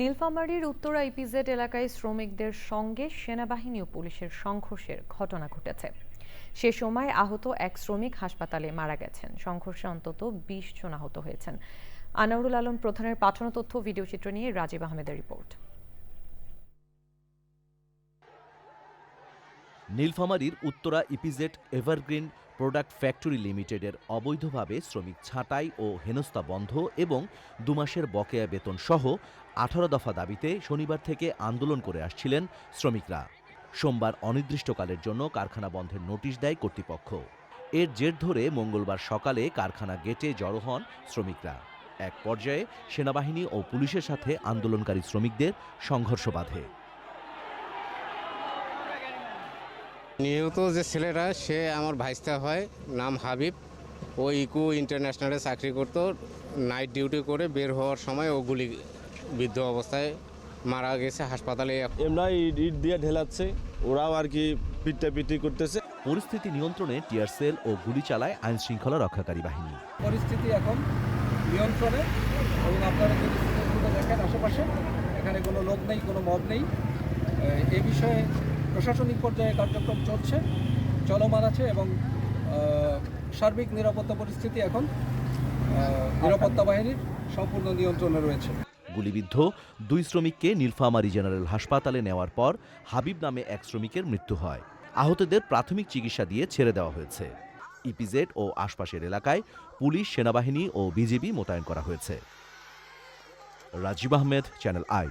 নীলফামারীর উত্তরা ইপিজেড এলাকায় শ্রমিকদের সঙ্গে সেনাবাহিনী ও পুলিশের সংঘর্ষের ঘটনা ঘটেছে। সে সময় আহত এক শ্রমিক হাসপাতালে মারা গেছেন। সংঘর্ষে অন্তত বিশ জন আহত হয়েছেন। আনাউরুল আলম প্রধানের পাঠানো তথ্য, ভিডিও ভিডিওচিত্র নিয়ে রাজীব আহমেদের রিপোর্ট। নীলফামারীর Uttara EPZ evergreen product factory লিমিটেডের অবৈধভাবে শ্রমিক ছাঁটাই ও হেনস্থা বন্ধ এবং দুমাসের বকেয়া বেতন সহ আঠারো দফা দাবিতে শনিবার থেকে আন্দোলন করে আসছিলেন শ্রমিকরা। সোমবার অনির্দিষ্টকালের জন্য কারখানা বন্ধের নোটিশ দেয় কর্তৃপক্ষ। এর জের ধরে মঙ্গলবার সকালে কারখানা গেটে জড়ো হন শ্রমিকরা। এক পর্যায়ে সেনাবাহিনী ও পুলিশের সাথে আন্দোলনকারী শ্রমিকদের সংঘর্ষ বাধে। নিহত যে ছেলেটা সে আমার ভাইস্তা হয় নাম হাবিব। ও ইকো ইন্টারন্যাশনালে চাকরি করতো নাইট ডিউটি করে বের হওয়ার সময় ও গুলি বিদ্ধ অবস্থায় মারা গেছে হাসপাতালে। এমরা ইট দিয়ে ঢেলাচ্ছে ওরাও আর কি পিটটা পিটি করতেছে। পরিস্থিতি নিয়ন্ত্রণে টিয়ার সেল ও গুলি চালায় আইন শৃঙ্খলা রক্ষাকারী বাহিনী। পরিস্থিতি এখন নিয়ন্ত্রণে এবং আপনারা যদি দেখেন আশেপাশে এখানে কোনো লোক নেই কোনো মব নেই। এ বিষয়ে প্রশাসনিক পর্যায়ে কার্যক্রম চলছে, চলমান আছে এবং সার্বিক নিরাপত্তা পরিস্থিতি এখন নিরাপত্তা বাহিনীর সম্পূর্ণ নিয়ন্ত্রণে রয়েছে। গুলিবিদ্ধ দুই শ্রমিককে নীলফামারী জেনারেল হাসপাতালে নেওয়ার পর হাবিব নামে এক শ্রমিকের মৃত্যু হয়। আহতদের প্রাথমিক চিকিৎসা দিয়ে ছেড়ে দেওয়া হয়েছে। ইপিজেড ও আশপাশের এলাকায় পুলিশ, সেনাবাহিনী ও বিজিবি মোতায়েন করা হয়েছে। Rajib Ahmed, channel I.